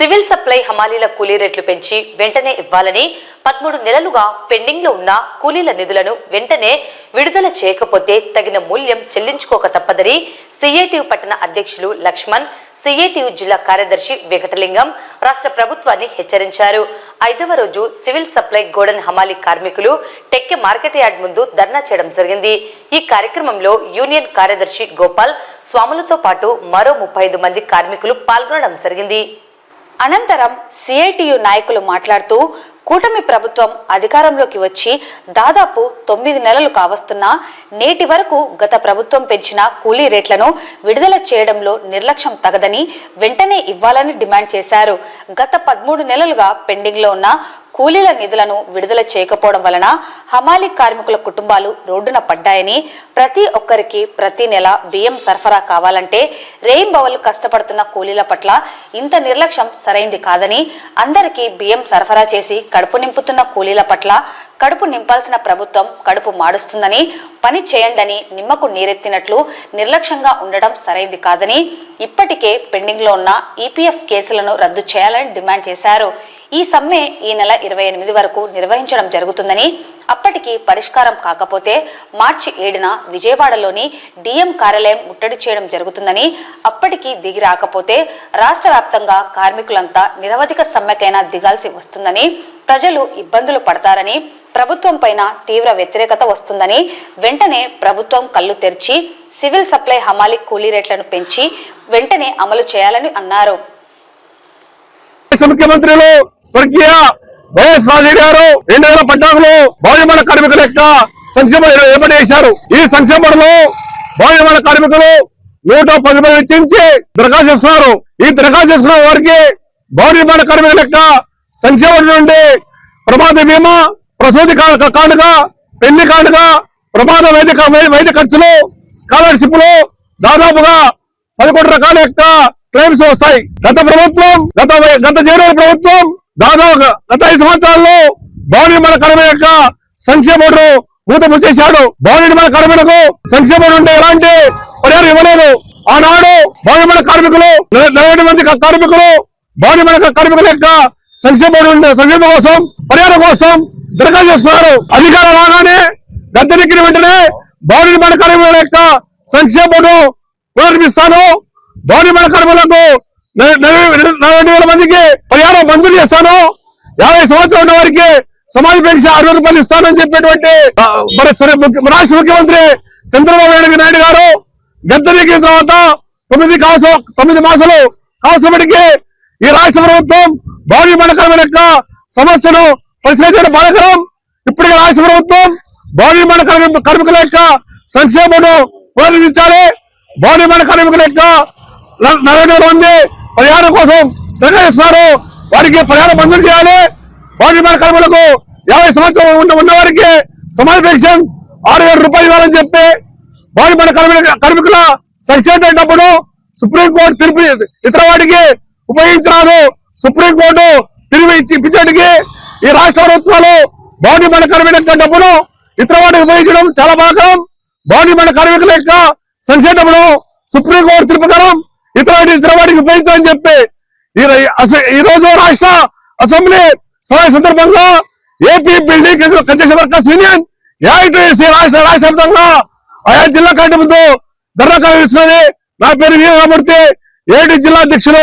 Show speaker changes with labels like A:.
A: Civil supply హమాలీల కూలీ రేట్లు పెంచి వెంటనే ఇవ్వాలని పదమూడు నెలలుగా పెండింగ్లో ఉన్న కూలీల నిధులను వెంటనే విడుదల చేయకపోతే తగిన మూల్యం చెల్లించుకోక తప్పదని సిఐటియు పట్టణ అధ్యక్షులు లక్ష్మణ్ సిఐటియు జిల్లా కార్యదర్శి వెంకటలింగం రాష్ట్ర ప్రభుత్వాన్ని హెచ్చరించారు. ఐదవ రోజు సివిల్ సప్లై గోడన్ హమాలీ కార్మికులు టెక్కె మార్కెట్ యార్డ్ ముందు ధర్నా చేయడం జరిగింది. ఈ కార్యక్రమంలో యూనియన్ కార్యదర్శి గోపాల్ స్వాములతో పాటు మరో ముప్పై ఐదు మంది కార్మికులు పాల్గొనడం జరిగింది.
B: అనంతరం సిఐటియు నాయకులు మాట్లాడుతూ కూటమి ప్రభుత్వం అధికారంలోకి వచ్చి దాదాపు తొమ్మిది నెలలు కావస్తున్నా నేటి వరకు గత ప్రభుత్వం పెంచిన కూలీ రేట్లను విడుదల చేయడంలో నిర్లక్ష్యం తగదని వెంటనే ఇవ్వాలని డిమాండ్ చేశారు. గత పదమూడు నెలలుగా పెండింగ్లో ఉన్న కూలీల నిధులను విడుదల చేయకపోవడం వలన హమాలి కార్మికుల కుటుంబాలు రోడ్డున పడ్డాయని ప్రతి ఒక్కరికి ప్రతి నెల బియ్యం సరఫరా కావాలంటే రేయింబవలు కష్టపడుతున్న కూలీల పట్ల ఇంత నిర్లక్ష్యం సరైంది కాదని అందరికీ బియ్యం సరఫరా చేసి కడుపు నింపుతున్న కూలీల పట్ల కడుపు నింపాల్సిన ప్రభుత్వం కడుపు మాడుస్తుందని పని చేయండని నిమ్మకు నీరెత్తినట్లు నిర్లక్ష్యంగా ఉండడం సరైంది కాదని ఇప్పటికే పెండింగ్లో ఉన్న ఈపీఎఫ్ కేసులను రద్దు చేయాలని డిమాండ్ చేశారు. ఈ సమ్మె ఈ నెల ఇరవై ఎనిమిది వరకు నిర్వహించడం జరుగుతుందని అప్పటికి పరిష్కారం కాకపోతే మార్చి ఏడున విజయవాడలోని డిఎం కార్యాలయం ముట్టడి చేయడం జరుగుతుందని అప్పటికి దిగి రాకపోతే రాష్ట్ర వ్యాప్తంగా కార్మికులంతా నిరవధిక సమ్మెకైనా దిగాల్సి వస్తుందని ప్రజలు ఇబ్బందులు పడతారని ప్రభుత్వం పైన తీవ్ర వ్యతిరేకత వస్తుందని వెంటనే ప్రభుత్వం కళ్ళు తెరిచి సివిల్ సప్లై హమాలి కూలీ రేట్లను పెంచి వెంటనే అమలు చేయాలని అన్నారు.
C: ముఖ్యమంత్రులు స్వర్గీయ వైఎస్ రాజరెడ్డి గారు రెండు వేల పద్నాలుగులో భవనిర్మాణ కార్మికుల యొక్క సంక్షేమ ఏర్పాటు చేశారు. ఈ సంక్షేమంలో భవనిర్మాణ కార్మికులు నూట పది మంది వెచ్చించి దరఖాస్తు చేస్తున్నారు ఈ దరఖాస్తు చేసుకున్న వారికి భవనిర్మాణ కార్మికుల యొక్క సంక్షేమం నుండి ప్రమాద బీమా ప్రసూతి కానుక పెళ్ళి కానుక ప్రమాద వైద్య వైద్య ఖర్చులు స్కాలర్షిప్లు దాదాపుగా పదకొండు రకాల యొక్క క్లెయిమ్స్ వస్తాయి. గత ప్రభుత్వం గత గత జగన్ ప్రభుత్వం దాదాపు గత ఐదు సంవత్సరాల్లో భవన నిర్మాణ కర్మ యొక్క సంక్షేమడు మూత ముసేశాడు భవన నిర్మాణ కర్మలకు సంక్షేమం ఉంటే ఎలాంటి పరిహారం ఇవ్వలేదు. ఆనాడు భవన నిర్మాణ కార్మికులు నలభై మంది కార్మికులు భవన నిర్మాణ కార్మికుల యొక్క సంక్షేమ సంక్షేమం కోసం పరిహారం కోసం దరఖాస్తు చేస్తున్నారు అధికారం రాగానే గద్దెనెక్కిన వెంటనే భవన నిర్మాణ కార్మికుల యొక్క సంక్షేమడు ప్రారంభిస్తాను పునర్మిస్తాను కర్మలకు నిర్మాణ నలభై వేల మందికి పరిహారం మంజూరు చేస్తాను. యాభై సంవత్సరాలు ఉన్న వారికి సమాజ పెన్షన్ అరవై రూపాయలు ఇస్తానని చెప్పేటువంటి ముఖ్య- రాష్ట్ర ముఖ్యమంత్రి చంద్రబాబు నాయుడు నాయుడు గారు గద్దెనెక్కిన తర్వాత తొమ్మిది కాసు తొమ్మిది మాసాలు కావసపటికి ఈ రాష్ట్ర ప్రభుత్వం భవన మండకరం యొక్క సమస్యను పరిష్కరించడం బాధకరం. ఇప్పటికే రాష్ట్ర ప్రభుత్వం భవన నిర్మాణ కార్మికుల యొక్క సంక్షేమను పునరుద్ధరించాలి భవన మండ కార్మికుల యొక్క నలభై వేల మంది పరిహారం కోసం నిర్ణయిస్తున్నారు. వారికి పరిహారం మంజూరు చేయాలి. భవన నిర్మాణ కార్మికులకు యాభై సంవత్సరాలు ఉన్న ఉన్న వారికి సమాజ పెన్షన్ ఆరు వేల రూపాయలు ఇవ్వాలని చెప్పి భవన మన కార్మికుల సరిచేటప్పుడు సుప్రీంకోర్టు తీర్పు ఇతర వాటికి ఉపయోగించినారు. సుప్రీంకోర్టు తిరిగి ఇచ్చి ఇప్పించడానికి ఈ రాష్ట్ర ప్రభుత్వాలు భవన మన కార్మికుల డబ్బును ఇతర వాటికి ఉపయోగించడం చాలా భాగం భవన మన కార్మికుల యొక్క సంక్షేమ సుప్రీంకోర్టు తీర్పుకరం ఇతర వాటి ఇతర అని చెప్పి ఈ ఈ రోజు రాష్ట్ర అసెంబ్లీ సమావేశ సందర్భంగా AP building construction workers union AITC రాష్ట్ర రాష్ట్ర ఆయా జిల్లా కమిటీ ముందు ధర్నా కార్యక్రమిస్తున్నది నా పేరు వీరరామూర్తి ఏడు జిల్లా అధ్యక్షులు.